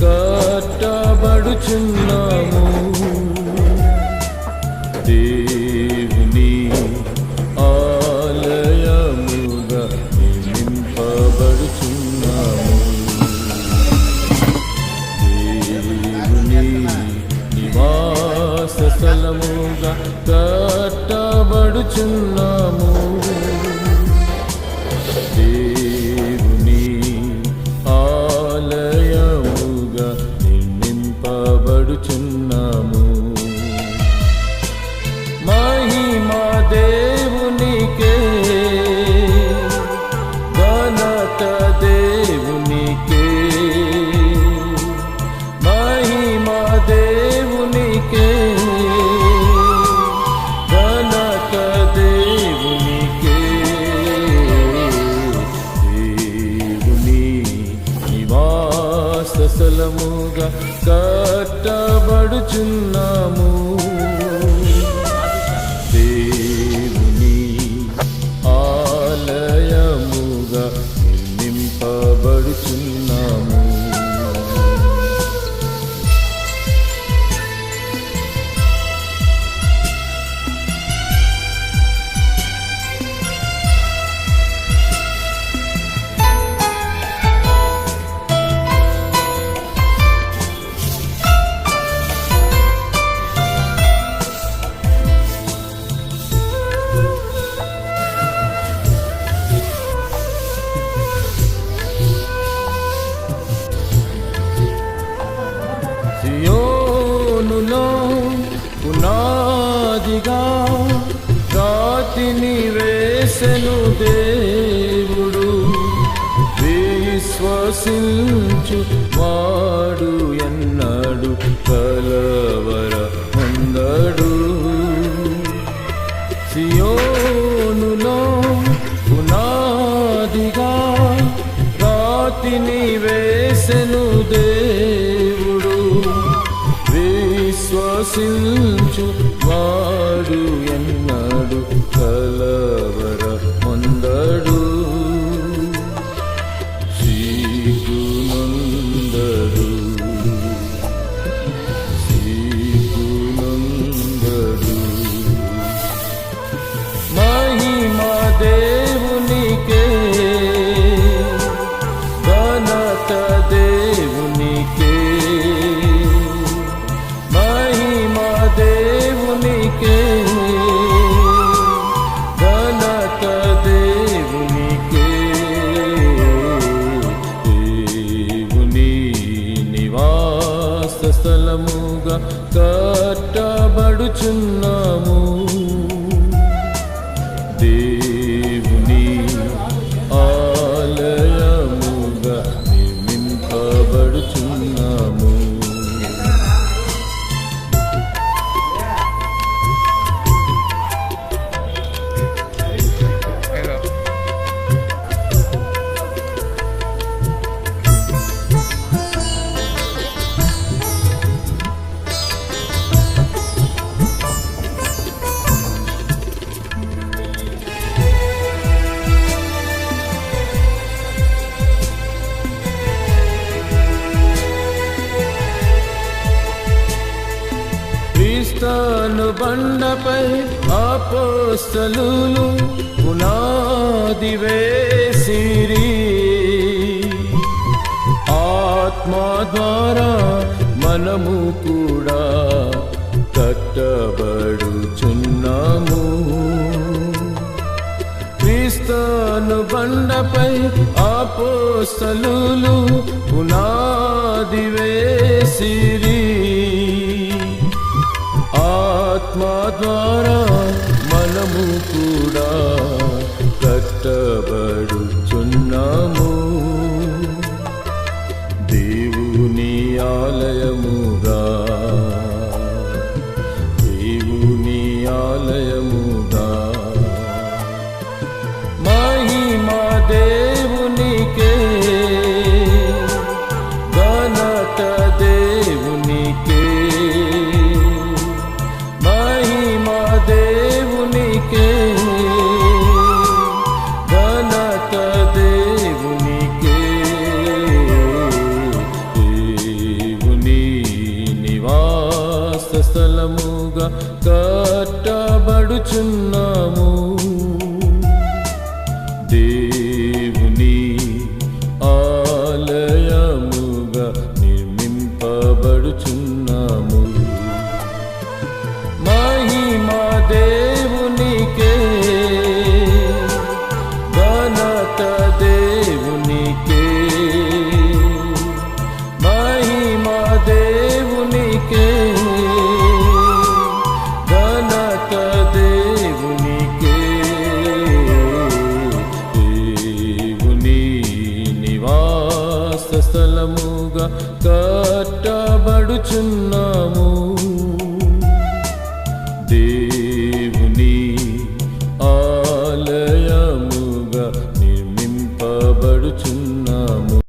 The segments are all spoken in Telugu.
కట్టబడుచున్నాము దేవుని ఆలయముగా నింపబడుచున్నాము. దేవుని నివాస స్థలముగా కట్టబడుచున్నాము. దేవుని నిర్మింపబడుచున్నాము మహిమా దేవ రాతిగా రాతిని వేసెను దేవుడు విశ్వసించు వాడు ఎన్నడు కలవర అందడు. సియోనులో పునాదిగా రాతిని వేసెను దేవుడు విశ్వసించు వాడు. కొండపై ఆపోస్తలు పునాది వేసిరి. ఆత్మ ద్వారా మనము కూడా కట్టబడుచున్నాము. క్రీస్తాను బండపై ఆపోస్తలు పునాది వేసిరి. ఆత్మ ద్వారా మనము కూడా కట్టబడుచున్నాము. పడుచున్నాము.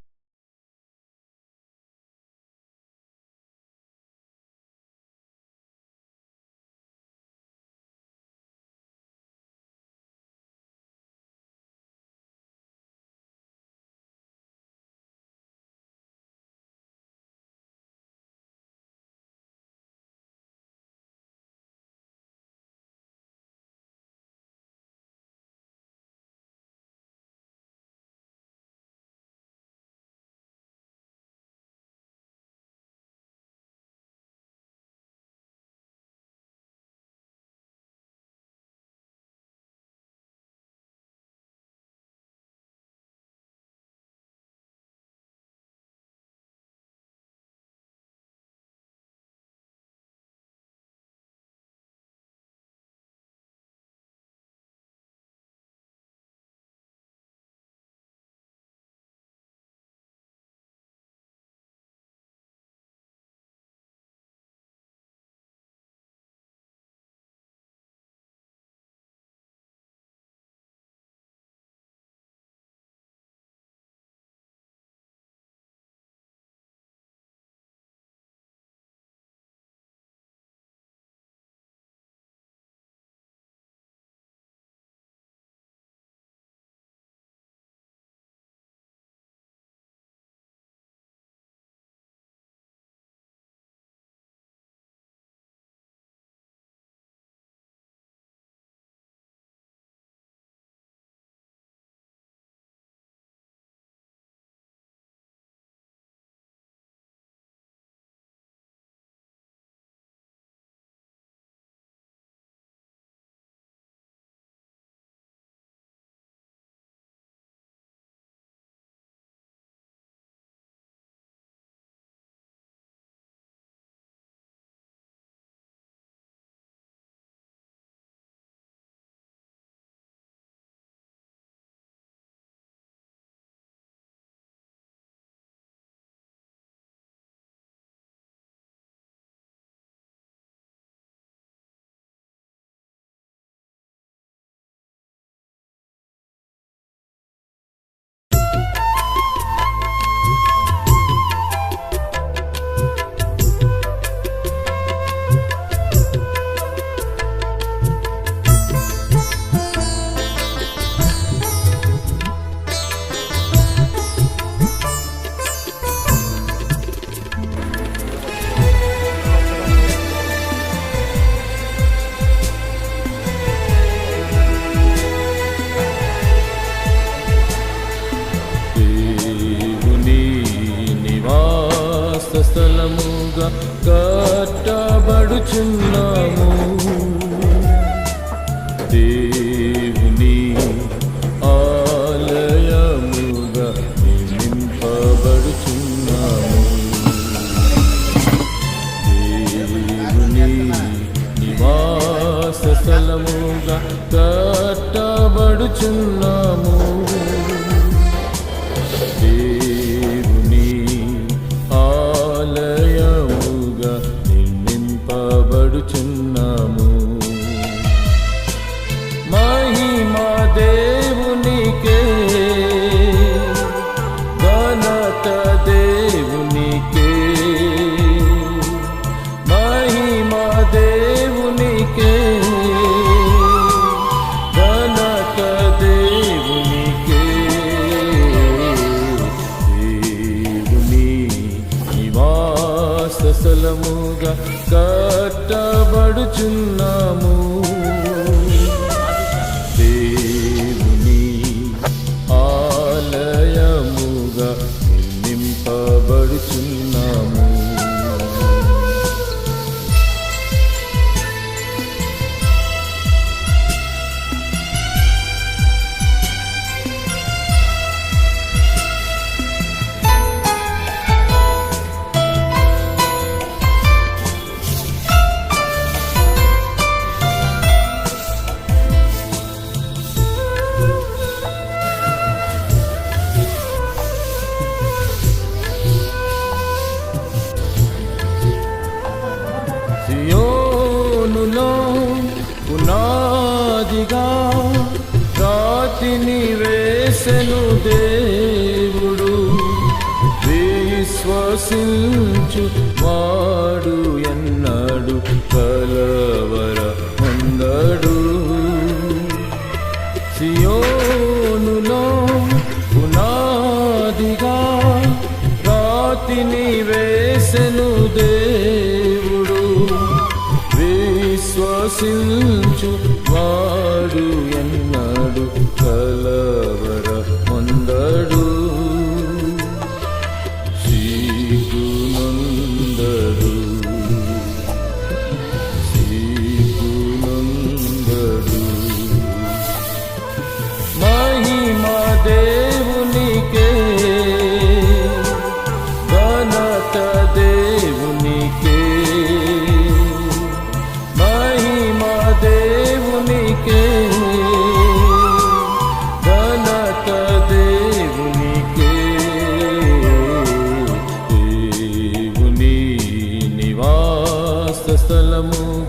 వాడు ఎన్నడు కలవర ముందడు సియోనులో పునాదిగా రాతిని వేసెను దేవుడు. విశ్వసిల్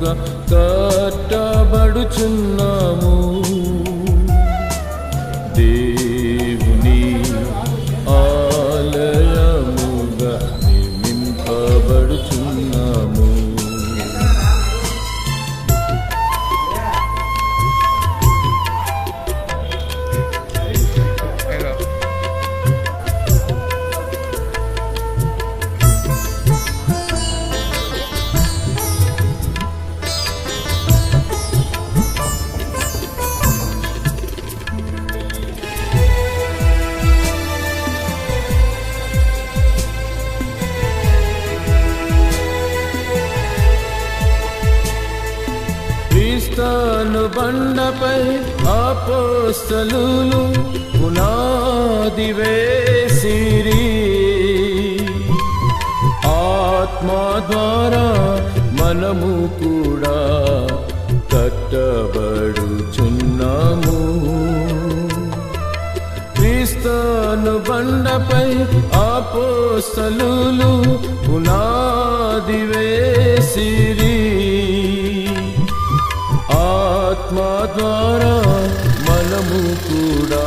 స్థలముగా బండపై అపోస్తలు పునాది వేసిరి. ఆత్మ ద్వారా మనము కూడా కట్టబడుచున్నాము. క్రీస్తాను బండపై అపోస్తలు పునాది వేసిరి. ఆత్మ ద్వారా మనము కూడా